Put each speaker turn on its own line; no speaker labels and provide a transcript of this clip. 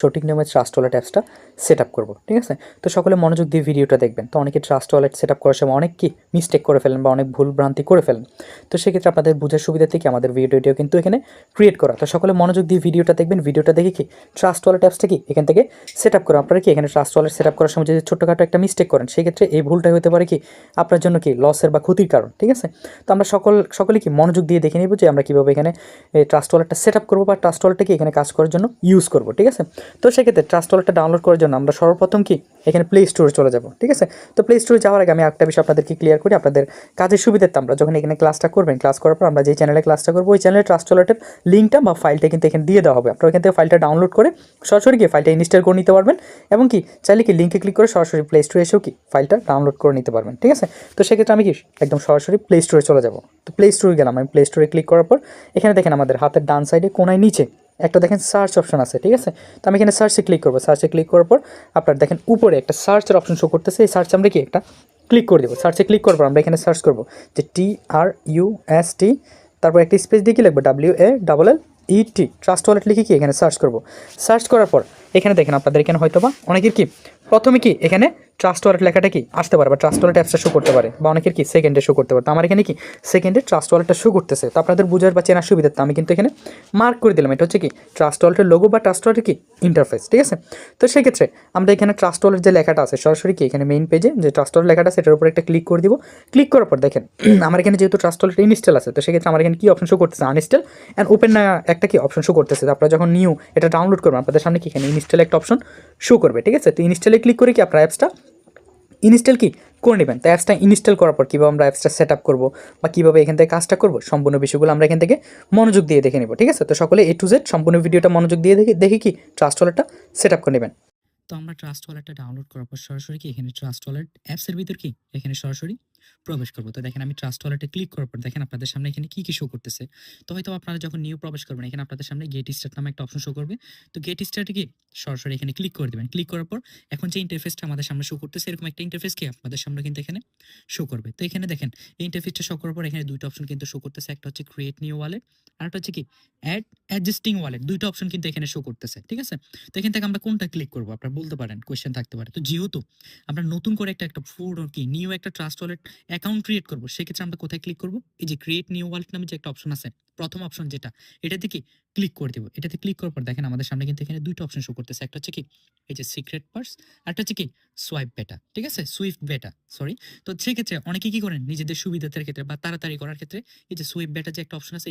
সঠিক নিয়মে trust wallet অ্যাপসটা সেট আপ করব, ঠিক আছে? তো সকলে মনোযোগ দিয়ে ভিডিওটা দেখবেন। তো অনেকে ট্রাস্ট ওয়ালেট সেট আপ করার সময় অনেক কি মিস্টেক করে ফেলেন বা অনেক ভুল ভ্রান্তি করে ফেলেন। তো সেক্ষেত্রে আপনাদের বোঝার সুবিধা থেকে আমাদের ভিডিওটিও কিন্তু এখানে ক্রিয়েট করা। তো সকলে মনোযোগ দিয়ে ভিডিওটা দেখবেন ভিডিওটা দেখে কি ট্রাস্ট ওয়ালেট অ্যাপসটা কি এখান থেকে সেট আপ করা? আপনারা কি এখানে ট্রাস্ট ওয়ালেট সেট আপ করার সময় যদি ছোট্টখাটো একটা মিস্টেক করেন, সেক্ষেত্রে এই ভুলটাই হতে পারে কি আপনার জন্য কি লসের বা ক্ষতির কারণ, ঠিক আছে? তো আমরা সকল, সকলে কি মনোযোগ দিয়ে দেখে নেব যে আমরা কীভাবে এখানে ট্রাস্ট ওয়ালেটটা সেট আপ করব বা ট্রাস্ট ওয়ালেটটা কি এখানে কাজ করার জন্য ইউজ করব, ঠিক আছে? তো সেক্ষেত্রে ট্রাস্ট ওয়ালেটটা ডাউনলোড করার জন্য আমরা সর্বপ্রথম কি? এখানে প্লে স্টোরে চলে যাব, ঠিক আছে? তো প্লে স্টোরে যাওয়ার আগে আমি একটা বিষয় আপনাদেরকে ক্লিয়ার করি, আপনাদের কাজের সুবিধার্থে আমরা যখন এখানে ক্লাসটা করবেন ক্লাস করার পর আমরা যে চ্যানেলে ক্লাসটা করব, ওই চ্যানেলে ট্রাস্ট ওয়ালেটের লিঙ্কটা বা ফাইলটা কিন্তু এখানে দিয়ে দেওয়া হবে। আপনারা এখান থেকে ফাইলটা ডাউনলোড করে সরাসরি গিয়ে ফাইলটা ইনস্টল করে নিতে পারবেন এবং কি, চাইলে কি লিঙ্কে ক্লিক করে সরাসরি প্লে স্টোরে এসেও কি ফাইলটা ডাউনলোড করে নিতে পারবেন, ঠিক আছে? তো সেক্ষেত্রে আমি কি, একদম সরাসরি প্লে স্টোরে চলে যাব। তো প্লে স্টোরে গেলাম, আমি প্লে স্টোরে ক্লিক করার পর এখানে দেখেন আমাদের হাতের ডান সাইডে কোনায় নিচে একটা দেখেন সার্চ অপশন আছে, ঠিক আছে? তো আমি এখানে সার্চে ক্লিক করব। সার্চে ক্লিক করার পর আপনার দেখেন উপরে একটা সার্চের অপশন শো করতেছে। এই সার্চে আমরা কি একটা ক্লিক করে দেবো। সার্চে ক্লিক করব আমরা এখানে সার্চ করব যে টি আর ইউ এস টি তারপর একটা স্পেস দিয়ে কি লিখব? W A double L E T trust wallet লিখে কি এখানে সার্চ করব। সার্চ করার পর এখানে দেখেন আপনাদের এখানে হয়তো বা অনেকের কি? প্রথমে কি এখানে ট্রাস্ট ওয়ালেট লেখাটা কি? আসতে পারে বা ট্রাস্ট ওয়ালেট অ্যাপসটা শো করতে পারে, বা অনেকের কি সেকেন্ডে শো করতে পারে। তো আমার এখানে কি? সেকেন্ডে ট্রাস্ট ওয়ালেটটা শো করতেছে। তো আপনাদের বোঝার বা চেনার সুবিধাতে আমি কিন্তু এখানে মার্ক করে দিলাম। এটা হচ্ছে কি? ট্রাস্ট ওয়ালেটের লোগো বা ট্রাস্ট ওয়ালেটের কি? ইন্টারফেস ঠিক আছে? তো সেক্ষেত্রে আমরা এখানে ট্রাস্ট ওয়ালেট যে লেখাটা আছে, সরাসরি কি এখানে মেইন পেজে যে ট্রাস্ট ওয়ালেট লেখাটা সেটার উপর একটা ক্লিক করে দিব। ক্লিক করার পর দেখেন, আমার এখানে যেহেতু ট্রাস্ট ওয়ালেট ইনস্টল আছে, তো সেক্ষেত্রে আমার এখানে কি অপশন শো করতেছে? আনইনস্টল অ্যান্ড ওপেন একটা কি অপশন শো করতেছে? তো আপনারা যখন নিউ এটা ডাউনলোড করবেন, আপনাদের সামনে কি এখানে ইনস্টল একটা অপশন শো করবে, ঠিক আছে? তো ইনস্টলে ক্লিক করে কি আপনার অ্যাপসটা ইনস্টল কি? করে নেবেন। তো অ্যাপসটা ইনস্টল করার পর কীভাবে আমরা অ্যাপসটা সেট আপ করব বা কীভাবে এখান থেকে কাজটা করব, সম্পূর্ণ বিষয়গুলো আমরা এখান থেকে মনোযোগ দিয়ে দেখে নেব, ঠিক আছে? তো সকলে এ টু জেড সম্পূর্ণ ভিডিওটা মনোযোগ দিয়ে দেখে দেখে কি? ট্রাস্ট ওয়ালেটটা সেট আপ করে নেবেন।
তো আমরা ট্রাস্ট ওয়ালেটটা ডাউনলোড করার পর সরাসরি কি? এখানে ট্রাস্ট ওয়ালেট অ্যাপসের ভিতর কি? এখানে সরাসরি প্রবেশ করব। তো দেখেন আমি ট্রাস্ট ওয়ালেটে ক্লিক করার পর দেখেন আপনাদের সামনে এখানে কি কি শো করতেছে। তো হয়তো আপনারা যখন নিউ প্রবেশ করবেন, এখানে আপনাদের সামনে গেট স্টার্ট নামে একটা অপশন শো করবে। তো গেট স্টার্টে কি সরাসরি এখানে ক্লিক করে দেবেন। ক্লিক করার পর এখন যে ইন্টারফেসটা আমাদের সামনে শো করতেছে, এরকম একটা ইন্টারফেস কি আপনাদের সামনে কিন্তু এখানে শো করবে। তো এখানে দেখেন, এই ইন্টারফেসটা শো করার পর এখানে দুইটা অপশন কিন্তু শো করতেছে। একটা হচ্ছে ক্রিয়েট নিউ ওয়ালেট আর একটা হচ্ছে কি অ্যাড অ্যাডজাস্টিং ওয়ালেট দুইটা অপশন কিন্তু এখানে শো করতেছে, ঠিক আছে? তো এখান থেকে আমরা কোনটা ক্লিক করব? আপনারা বলতে পারেন কোয়েশ্চেন থাকতে পারে। তো যেহেতু আমরা নতুন করে একটা একটা ফুড কি নিউ একটা ট্রাস্ট ওয়ালেট অ্যাকাউন্ট ক্রিয়েট করব, সেক্ষেত্রে আমরা কোথায় ক্লিক করব? এই যে ক্রিয়েট নিউ ওয়ালেট নামে যে একটা অপশন আছে, প্রথম অপশন যেটা, এটাতে কি ক্লিক করে দেবো? এটাতে ক্লিক করার পর দেখেন আমাদের সামনে কিন্তু এখানে দুইটা অপশন শো করতেছে, একটা হচ্ছে কি, এই যে সিক্রেট পার্স একটা হচ্ছে কি সোয়াইপ বেটা ঠিক আছে? সুইফট বেটা সরি তো সেক্ষেত্রে অনেকে কি করেন? নিজেদের সুবিধার ক্ষেত্রে বা তাড়াতাড়ি করার ক্ষেত্রে এই যে সুইফট বেটা যে একটা অপশন আছে